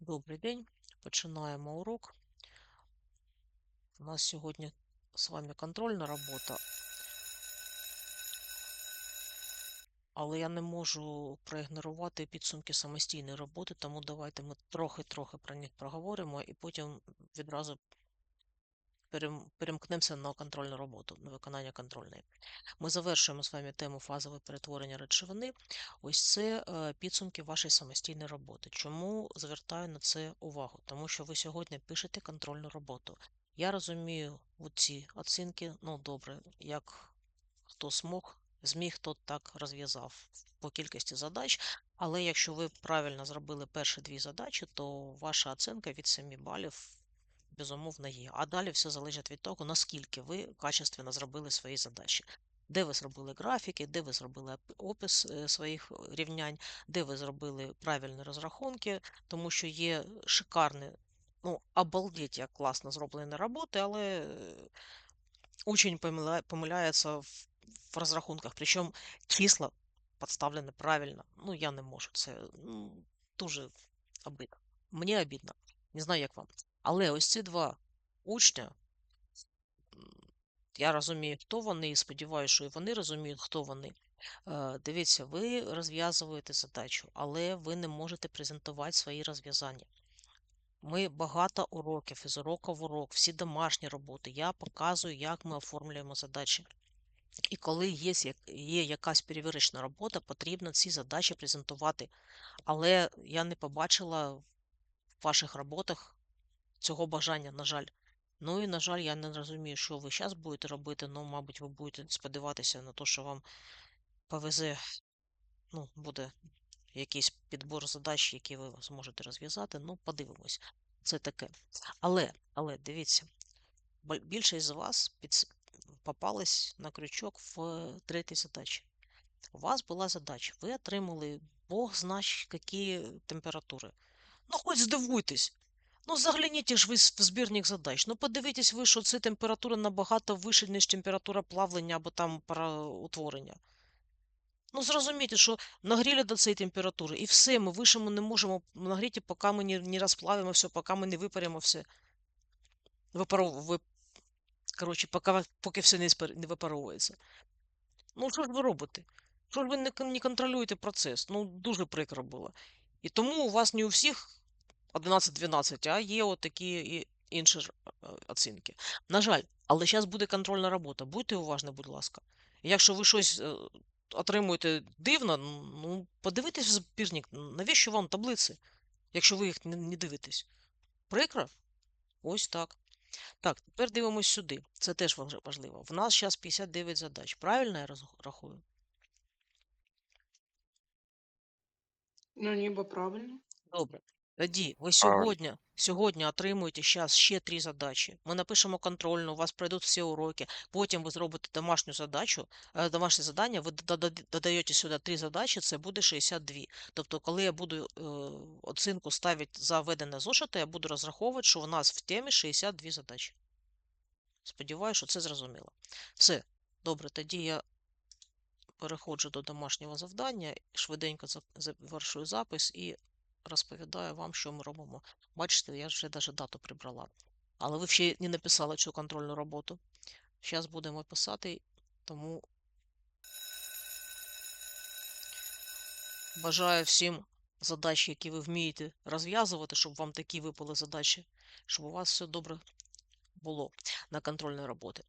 Добрий день. Починаємо урок. У нас сьогодні з вами контрольна робота. Але я не можу проігнорувати підсумки самостійної роботи, тому давайте ми трохи-трохи про них проговоримо і потім відразу перемкнемося на контрольну роботу, на виконання контрольної. Ми завершуємо з вами тему фазове перетворення речовини. Ось це е, підсумки вашої самостійної роботи. Чому звертаю на це увагу? Тому що ви сьогодні пишете контрольну роботу. Я розумію ці оцінки, ну добре, як хто змог, зміг, тот так розв'язав по кількості задач. Але якщо ви правильно зробили перші дві задачі, то ваша оцінка від 7 балів безумовно є. А далі все залежить від того, наскільки ви качественно зробили свої задачі. Де ви зробили графіки, де ви зробили опис е, своїх рівнянь, де ви зробили правильні розрахунки, тому що є шикарні, ну, обалдеть, як класно зроблені роботи, але е, учень помиляється в, розрахунках. Причому числа підставлені правильно. Ну, я не можу. Це ну, дуже обидно. Мені обідно. Не знаю, як вам. Але ось ці два учня, я розумію, хто вони, і сподіваюся, що і вони розуміють, хто вони. Е, Дивіться, ви розв'язуєте задачу, але ви не можете презентувати свої розв'язання. Ми багато уроків, із уроку в урок, всі домашні роботи. Я показую, як ми оформлюємо задачі. І коли є, є якась перевірочна робота, потрібно ці задачі презентувати. Але я не побачила в ваших роботах цього бажання, на жаль. Ну і, на жаль, я не розумію, що ви зараз будете робити. Ну, мабуть, ви будете сподіватися на те, що вам повезе, ну, буде якийсь підбор задач, які ви зможете розв'язати. Ну, подивимось. Це таке. Але, але дивіться, більшість з вас під... попались на крючок в е, третій задачі. У вас була задача, ви отримали Бог знач, які температури. Ну, хоч здивуйтесь. Ну, загляніть ж ви в збірник задач. Ну, подивіться ви, що це температура набагато вища, ніж температура плавлення або там пароутворення. Ну, зрозумійте, що нагріли до цієї температури, і все, ми вище ми не можемо нагріти, поки ми не, розплавимо все, поки ми не випаримо все. Випаров... Ви... Коротше, поки, поки все не, спар- не випаровується. Ну, що ж ви робите? Що ж ви не, не контролюєте процес? Ну, дуже прикро було. І тому у вас не у всіх 11-12, а є от і інші е, оцінки. На жаль, але зараз буде контрольна робота. Будьте уважні, будь ласка. Якщо ви щось е, отримуєте дивно, ну подивитесь в збірник, навіщо вам таблиці, якщо ви їх не, не дивитесь? Прикро? Ось так. Так, тепер дивимось сюди. Це теж важливо. В нас зараз 59 задач. Правильно я розрахую? Ну, ніби правильно. Добре. Тоді ви Правильно. сьогодні, сьогодні отримуєте зараз ще три задачі. Ми напишемо контрольну, у вас пройдуть всі уроки. Потім ви зробите домашню задачу, е, домашнє завдання, ви додаєте сюди три задачі, це буде 62. Тобто, коли я буду е, оцінку ставити за введене зошити, я буду розраховувати, що у нас в темі 62 задачі. Сподіваюся, що це зрозуміло. Все, добре, тоді я переходжу до домашнього завдання, швиденько завершую запис і розповідаю вам, що ми робимо. Бачите, я вже навіть дату прибрала. Але ви ще не написали цю контрольну роботу. Зараз будемо писати, тому бажаю всім задач, які ви вмієте розв'язувати, щоб вам такі випали задачі, щоб у вас все добре було на контрольної роботи.